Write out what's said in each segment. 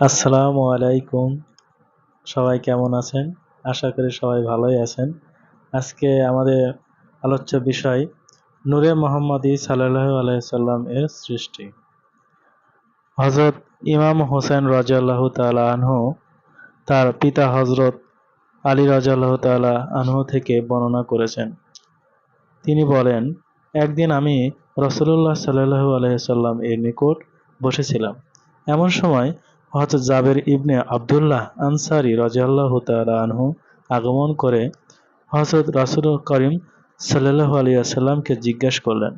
আসসালামু আলাইকুম। সবাই কেমন আছেন? আশা করি সবাই ভালোই আছেন। আজকে আমাদের আলোচ্য বিষয়, নূরে মোহাম্মদী সাল্লাহ আলাইসাল্লাম এর সৃষ্টি। হজরত ইমাম হোসেন রাজাল্লাহ তালা আনহু তার পিতা হজরত আলী রাজাল্লাহ তালা আনহু থেকে বর্ণনা করেছেন। তিনি বলেন, একদিন আমি রসুল্লাহ সাল্লাহু আলাইসাল্লাম এর নিকট বসেছিলাম। এমন সময় হযরত জাবের ইবনে আবদুল্লাহ আনসারি রাজিয়াল্লাহু তাআলা আনহু আগমন করে হযরত রাসূল করিম সাল্লাল্লাহু আলাইহি সাল্লামকে জিজ্ঞেস করলেন,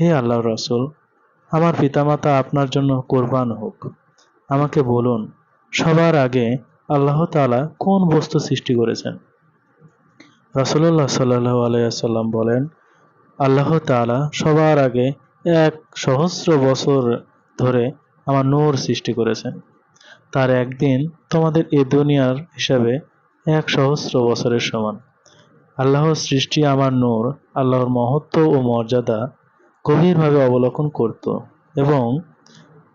হে আল্লাহ রাসূল, আমার পিতামাতা আপনার জন্য কোরবান হোক। আমাকে বলুন, সবার আগে আল্লাহ তাআলা কোন বস্তু সৃষ্টি করেছেন? রাসূলুল্লাহ সাল্লাহ আলাইহি সাল্লাম বলেন, আল্লাহ তাআলা সবার আগে এক সহস্র বছর ধরে আমার নূর সৃষ্টি করেছেন। তার একদিন তোমাদের এ দুনিয়ার হিসাবে এক সহস্র বছরের সমান। আল্লাহর সৃষ্টি আমার নূর, আল্লাহর মহত্ব ও মর্যাদা গভীরভাবে অবলোকন করত এবং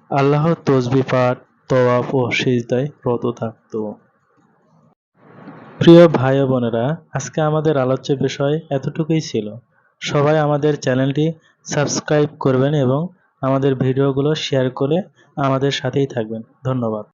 আল্লাহর তসবি পাঠ, তওয়াফ ও সিজদায় রত থাকত। প্রিয় ভাই বোনেরা, আজকে আমাদের আলোচ্য বিষয় এতটুকুই ছিল। সবাই আমাদের চ্যানেলটি সাবস্ক্রাইব করবেন এবং আমাদের ভিডিওগুলো শেয়ার করে আমাদের সাথেই থাকবেন। ধন্যবাদ।